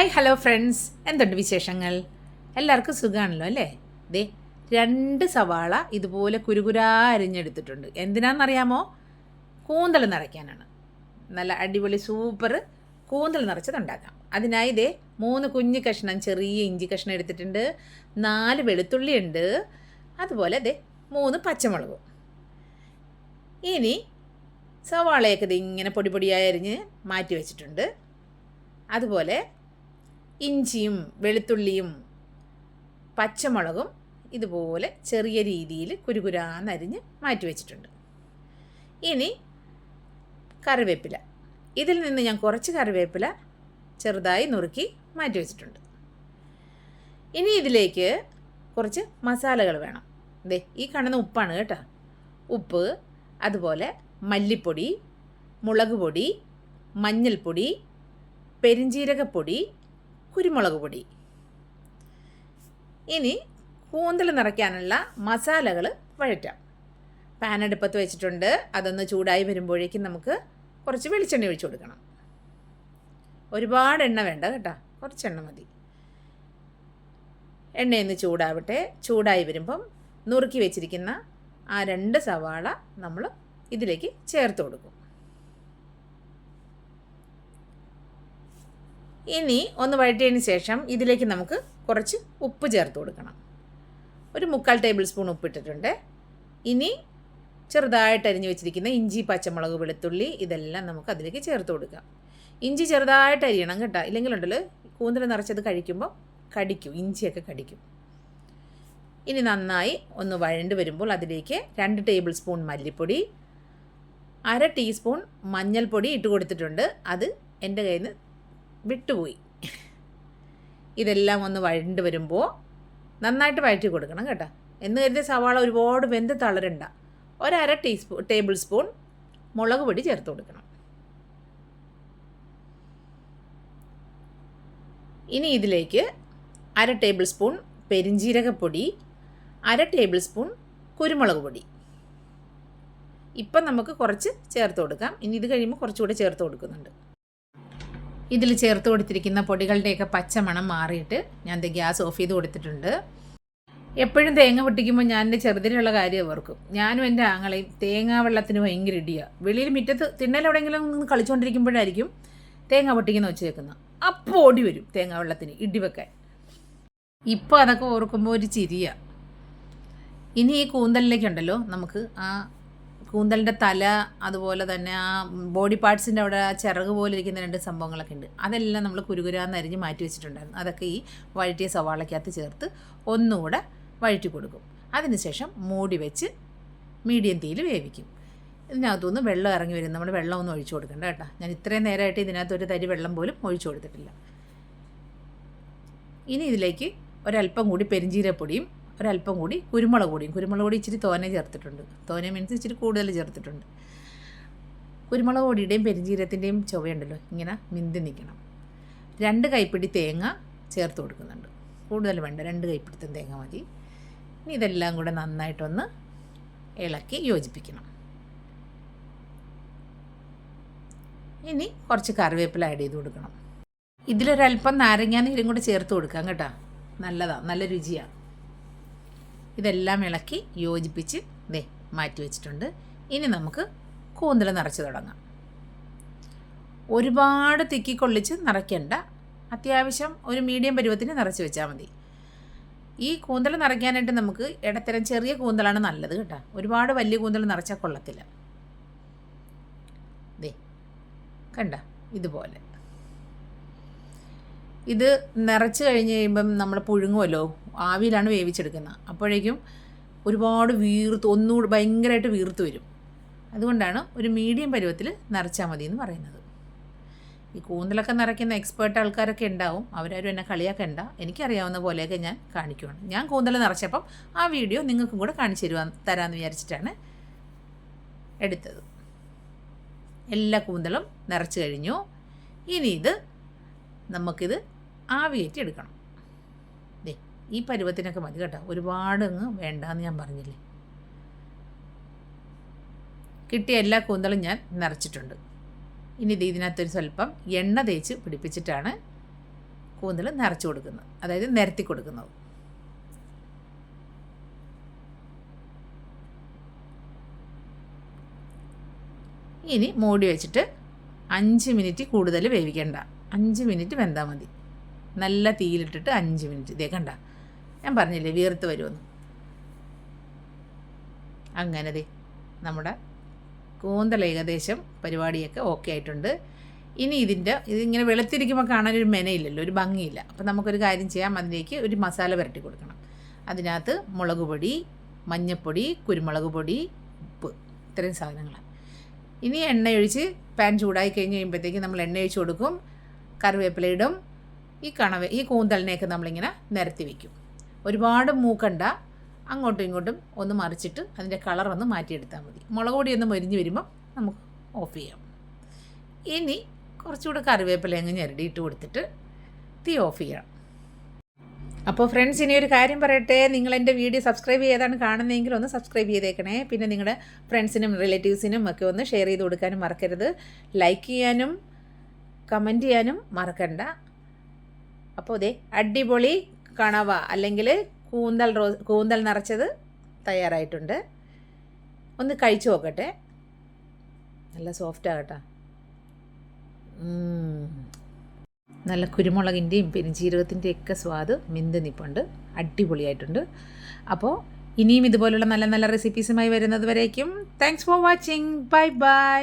Hi hello friends എന്തുണ്ട് വിശേഷങ്ങൾ? എല്ലാവർക്കും സുഖമാണല്ലോ അല്ലേ? ദേ രണ്ട് സവാള ഇതുപോലെ കുരുകുരാ അരിഞ്ഞെടുത്തിട്ടുണ്ട്. എന്തിനാണെന്നറിയാമോ? കൂന്തൽ നിറയ്ക്കാനാണ്. നല്ല അടിപൊളി സൂപ്പർ കൂന്തൽ നിറച്ചത് ഉണ്ടാക്കാം. അതിനായി ഇതേ മൂന്ന് കുഞ്ഞ് കഷ്ണം ചെറിയ ഇഞ്ചി കഷ്ണം എടുത്തിട്ടുണ്ട്. നാല് വെളുത്തുള്ളി ഉണ്ട്. അതുപോലെ ദേ മൂന്ന് പച്ചമുളകും. ഇനി സവാളയൊക്കെ ഇത് ഇങ്ങനെ പൊടി പൊടിയായി അരിഞ്ഞ് മാറ്റി വെച്ചിട്ടുണ്ട്. അതുപോലെ ഇഞ്ചിയും വെളുത്തുള്ളിയും പച്ചമുളകും ഇതുപോലെ ചെറിയ രീതിയിൽ കുരുകുരാന്നരിഞ്ഞ് മാറ്റി വെച്ചിട്ടുണ്ട്. ഇനി കറിവേപ്പില. ഇതിൽ നിന്ന് ഞാൻ കുറച്ച് കറിവേപ്പില ചെറുതായി നുറുക്കി മാറ്റി വെച്ചിട്ടുണ്ട്. ഇനി ഇതിലേക്ക് കുറച്ച് മസാലകൾ വേണം. ദേ ഈ കാണുന്ന ഉപ്പാണ് കേട്ടോ. ഉപ്പ് അതുപോലെ മല്ലിപ്പൊടി മുളക് പൊടി മഞ്ഞൾപ്പൊടി പെരിഞ്ജീരകപ്പൊടി കുരുമുളക് പൊടി. ഇനി കൂന്തൽ നിറയ്ക്കാനുള്ള മസാലകൾ വഴറ്റാം. പാൻ അടുപ്പത്ത് വെച്ചിട്ടുണ്ട്. അതൊന്ന് ചൂടായി വരുമ്പോഴേക്കും നമുക്ക് കുറച്ച് വെളിച്ചെണ്ണ ഒഴിച്ചു കൊടുക്കണം. ഒരുപാട് എണ്ണ വേണ്ട കേട്ടോ. കുറച്ച് എണ്ണ മതി. എണ്ണയൊന്ന് ചൂടാവട്ടെ. ചൂടായി വരുമ്പം നുറുക്കി വെച്ചിരിക്കുന്ന ആ രണ്ട് സവാള നമ്മൾ ഇതിലേക്ക് ചേർത്ത് കൊടുക്കും. ഇനി ഒന്ന് വഴറ്റിയതിന് ശേഷം ഇതിലേക്ക് നമുക്ക് കുറച്ച് ഉപ്പ് ചേർത്ത് കൊടുക്കണം. ഒരു മുക്കാൽ ടേബിൾ സ്പൂൺ ഉപ്പിട്ടിട്ടുണ്ട് ഇനി ചെറുതായിട്ട് അരിഞ്ഞു വെച്ചിരിക്കുന്ന ഇഞ്ചി പച്ചമുളക് വെളുത്തുള്ളി ഇതെല്ലാം നമുക്ക് അതിലേക്ക് ചേർത്ത് കൊടുക്കാം. ഇഞ്ചി ചെറുതായിട്ട് അരിയണം കേട്ടോ. ഇല്ലെങ്കിലുണ്ടല്ലോ കൂന്തൽ നിറച്ചത് കഴിക്കുമ്പോൾ കടിക്കും ഇഞ്ചിയൊക്കെ കടിക്കും. ഇനി നന്നായി ഒന്ന് വഴണ്ട് വരുമ്പോൾ അതിലേക്ക് രണ്ട് ടേബിൾ സ്പൂൺ മല്ലിപ്പൊടി അര ടീസ്പൂൺ മഞ്ഞൾപ്പൊടി ഇട്ട് കൊടുത്തിട്ടുണ്ട്. അത് എന്റെ കയ്യിൽ നിന്ന് വിട്ടുപോയി. ഇതെല്ലാം ഒന്ന് വഴണ്ട് വരുമ്പോൾ നന്നായിട്ട് വഴറ്റി കൊടുക്കണം കേട്ടോ. എന്ന് കരുതിയ സവാള ഒരുപാട് വെന്ത് തളരണ്ട. ഒരര ടീസ്പൂൺ ടേബിൾ സ്പൂൺ മുളക് പൊടി ചേർത്ത് കൊടുക്കണം. ഇനി ഇതിലേക്ക് അര ടേബിൾ സ്പൂൺ പെരിഞ്ജീരകപ്പൊടി അര ടേബിൾ സ്പൂൺ കുരുമുളക് പൊടി. ഇപ്പം നമുക്ക് കുറച്ച് ചേർത്ത് കൊടുക്കാം. ഇനി ഇത് കഴിയുമ്പോൾ കുറച്ചുകൂടെ ചേർത്ത് കൊടുക്കുന്നുണ്ട്. ഇതിൽ ചേർത്ത് കൊടുത്തിരിക്കുന്ന പൊടികളുടെയൊക്കെ പച്ചമണം മാറിയിട്ട് ഞാൻ ഗ്യാസ് ഓഫ് ചെയ്ത് കൊടുത്തിട്ടുണ്ട്. എപ്പോഴും തേങ്ങ പൊട്ടിക്കുമ്പോൾ ഞാൻ എന്റെ ചെറുതിലുള്ള കാര്യം ഓർക്കും. ഞാനും എന്റെ ആങ്ങളെയും തേങ്ങാ വെള്ളത്തിന് ഭയങ്കര ഇടിയാണ് വെളിയിൽ മുറ്റത്ത് തിണ്ണലെവിടെയെങ്കിലും നിന്ന് കളിച്ചുകൊണ്ടിരിക്കുമ്പോഴായിരിക്കും തേങ്ങ പൊട്ടിക്കുന്ന വെച്ച് വെക്കുന്നത് അപ്പോൾ ഓടി വരും തേങ്ങാ വെള്ളത്തിന് ഇടി വെക്കാൻ. ഇപ്പോൾ അതൊക്കെ ഓർക്കുമ്പോൾ ഒരു ചിരിയാണ് ഇനി ഈ കൂന്തലിലേക്കുണ്ടല്ലോ നമുക്ക് ആ കൂന്തലിന്റെ തല അതുപോലെ തന്നെ ആ ബോഡി പാർട്സിന്റെ അവിടെ ആ ചിറക് പോലെ ഇരിക്കുന്ന രണ്ട് സംഭവങ്ങളൊക്കെ ഉണ്ട്. അതെല്ലാം നമ്മൾ കുരുകുരാന്ന് അരിഞ്ഞ് മാറ്റി വെച്ചിട്ടുണ്ടായിരുന്നു. അതൊക്കെ ഈ വഴറ്റിയ സവാളയ്ക്കകത്ത് ചേർത്ത് ഒന്നുകൂടെ വഴറ്റി കൊടുക്കും. അതിനുശേഷം മൂടി വെച്ച് മീഡിയം തീയിൽ വേവിക്കും. ഇതിനകത്തുനിന്ന് വെള്ളം ഇറങ്ങി വരും നമ്മൾ വെള്ളമൊന്നും ഒഴിച്ചു കൊടുക്കണ്ട കേട്ടോ. ഞാൻ ഇത്രയും നേരമായിട്ട് ഇതിനകത്ത് ഒരു തരി വെള്ളം പോലും ഒഴിച്ചു കൊടുത്തിട്ടില്ല. ഇനി ഇതിലേക്ക് ഒരല്പം കൂടി പെരിഞ്ചീരപ്പൊടിയും ഒരല്പം കൂടി കുരുമുളക് പൊടിയും. കുരുമുളക് പൊടി ഇച്ചിരി തോനെ ചേർത്തിട്ടുണ്ട്. തോനെ മീൻസ് ഇച്ചിരി കൂടുതൽ ചേർത്തിട്ടുണ്ട്. കുരുമുളക് പൊടിയുടെയും പെരിഞ്ചീരത്തിന്റെയും ചുവയുണ്ടല്ലോ ഇങ്ങനെ മിന്തി നിൽക്കണം. രണ്ട് കൈപ്പിടി തേങ്ങ ചേർത്ത് കൊടുക്കുന്നുണ്ട്. കൂടുതൽ വേണ്ട രണ്ട് കൈപ്പിടുത്തം തേങ്ങ മതി. ഇനി ഇതെല്ലാം കൂടെ നന്നായിട്ടൊന്ന് ഇളക്കി യോജിപ്പിക്കണം. ഇനി കുറച്ച് കറിവേപ്പില ആഡ് ചെയ്ത് കൊടുക്കണം. ഇതിലൊരല്പം നാരങ്ങാനീരും കൂടെ ചേർത്ത് കൊടുക്കാം കേട്ടോ. നല്ലതാണ് നല്ല രുചിയാണ് ഇതെല്ലാം ഇളക്കി യോജിപ്പിച്ച് ദേ മാറ്റി വെച്ചിട്ടുണ്ട്. ഇനി നമുക്ക് കൂന്തൽ നിറച്ച് തുടങ്ങാം. ഒരുപാട് തിക്കിക്കൊള്ളിച്ച് നിറയ്ക്കണ്ട. അത്യാവശ്യം ഒരു മീഡിയം പരുവത്തിന് നിറച്ച് വെച്ചാൽ മതി. ഈ കൂന്തൽ നിറയ്ക്കാനായിട്ട് നമുക്ക് ഇടത്തരം ചെറിയ കൂന്തലാണ് നല്ലത് കേട്ടോ. ഒരുപാട് വലിയ കൂന്തൽ നിറച്ചാൽ കൊള്ളത്തില്ല. ദേ കണ്ട ഇതുപോലെ. ഇത് നിറച്ച് കഴിഞ്ഞ് കഴിയുമ്പം നമ്മൾ പുഴുങ്ങുമല്ലോ ആവിയിലാണ് വേവിച്ചെടുക്കുന്നത്. അപ്പോഴേക്കും ഒരുപാട് വീർത്ത് ഒന്നുകൂടി ഭയങ്കരമായിട്ട് വീർത്ത് വരും. അതുകൊണ്ടാണ് ഒരു മീഡിയം പരുവത്തിൽ നിറച്ചാൽ മതി എന്ന് പറയുന്നത്. ഈ കൂന്തലൊക്കെ നിറയ്ക്കുന്ന എക്സ്പേർട്ട് ആൾക്കാരൊക്കെ ഉണ്ടാവും. അവരാരും എന്നെ കളിയാക്കണ്ട. എനിക്കറിയാവുന്ന പോലെയൊക്കെ ഞാൻ കാണിക്കുവാണ്. ഞാൻ കൂന്തൽ നിറച്ചപ്പം ആ വീഡിയോ നിങ്ങൾക്കും കൂടെ കാണിച്ചു തരുവാൻ തരാമെന്ന് വിചാരിച്ചിട്ടാണ് എടുത്തത്. എല്ലാ കൂന്തലും നിറച്ച് കഴിഞ്ഞു. ഇനി ഇത് നമുക്കിത് ആവിയേറ്റി എടുക്കണം. ഈ പരുവത്തിനൊക്കെ മതി കേട്ടോ. ഒരുപാട് അങ്ങ് വേണ്ടാന്ന് ഞാൻ പറഞ്ഞില്ലേ. കിട്ടിയ എല്ലാ കൂന്തളും ഞാൻ നിറച്ചിട്ടുണ്ട്. ഇനി ഇത് ഇതിനകത്തൊരു സ്വല്പം എണ്ണ തേച്ച് പിടിപ്പിച്ചിട്ടാണ് കൂന്തൽ നിറച്ച് കൊടുക്കുന്നത്. അതായത് നിരത്തി കൊടുക്കുന്നത്. ഇനി മൂടി വെച്ചിട്ട് അഞ്ച് മിനിറ്റ് കൂടുതൽ വേവിക്കണ്ട. അഞ്ച് മിനിറ്റ് വെന്താൽ മതി. നല്ല തീയിലിട്ടിട്ട് അഞ്ച് മിനിറ്റ്. ഇതേ കണ്ട. ഞാൻ പറഞ്ഞില്ലേ വീർത്ത് വരുമെന്ന്. അങ്ങനെ ദേ നമ്മുടെ കൂന്തൽ ഏകദേശം പരിപാടിയൊക്കെ ഓക്കെ ആയിട്ടുണ്ട്. ഇനി ഇതിന്റെ ഇതിങ്ങനെ വെളുത്തിരിക്കുമ്പോൾ കാണാനൊരു മെനയില്ലല്ലോ ഒരു ഭംഗിയില്ല. അപ്പോൾ നമുക്കൊരു കാര്യം ചെയ്യാം അതിലേക്ക് ഒരു മസാല പുരട്ടി കൊടുക്കണം. അതിനകത്ത് മുളക് പൊടി മഞ്ഞൾപ്പൊടി കുരുമുളക് പൊടി ഉപ്പ് ഇത്രയും സാധനങ്ങളാണ് ഇനി എണ്ണയൊഴിച്ച് പാൻ ചൂടായി കഴിഞ്ഞ് കഴിയുമ്പോഴത്തേക്ക് നമ്മൾ എണ്ണയൊഴിച്ച് കൊടുക്കും. കറിവേപ്പില ഇടും. ഈ കണവ ഈ കൂന്തലിനെയൊക്കെ നമ്മളിങ്ങനെ നിരത്തി വയ്ക്കും ഒരുപാട് മൂക്കണ്ട. അങ്ങോട്ടും ഇങ്ങോട്ടും ഒന്ന് മറിച്ചിട്ട് അതിന്റെ കളർ ഒന്ന് മാറ്റിയെടുത്താൽ മതി. മുളക് പൊടി ഒന്ന് മൊരിഞ്ഞ് വരുമ്പം നമുക്ക് ഓഫ് ചെയ്യാം. ഇനി കുറച്ചുകൂടെ കറിവേപ്പില അങ്ങ് ഞെരടിയിട്ട് കൊടുത്തിട്ട് തീ ഓഫ് ചെയ്യാം. അപ്പോൾ ഫ്രണ്ട്സ് ഇനി ഒരു കാര്യം പറയട്ടെ. നിങ്ങൾ എന്റെ വീഡിയോ സബ്സ്ക്രൈബ് ചെയ്താണ് കാണുന്നതെങ്കിൽ ഒന്ന് സബ്സ്ക്രൈബ് ചെയ്തേക്കണേ. പിന്നെ നിങ്ങളുടെ ഫ്രണ്ട്സിനും റിലേറ്റീവ്സിനും ഒക്കെ ഒന്ന് ഷെയർ ചെയ്ത് കൊടുക്കാനും മറക്കരുത്. ലൈക്ക് ചെയ്യാനും കമന്റ് ചെയ്യാനും മറക്കണ്ട. അപ്പോൾ ഇതേ അടിപൊളി കണവ അല്ലെങ്കിൽ കൂന്തൽ റോ കൂന്തൽ നിറച്ചത് തയ്യാറായിട്ടുണ്ട്. ഒന്ന് കഴിച്ചു നോക്കട്ടെ. നല്ല സോഫ്റ്റ് ആകട്ടോ നല്ല കുരുമുളകിന്റെയും പെരുംജീരകത്തിന്റെയും ഒക്കെ സ്വാദ് മിന്ത് നിപ്പുണ്ട്. അടിപൊളിയായിട്ടുണ്ട്. അപ്പോൾ ഇനിയും ഇതുപോലുള്ള നല്ല നല്ല റെസിപ്പീസുമായി വരുന്നത് വരേക്കും. Thanks for watching bye bye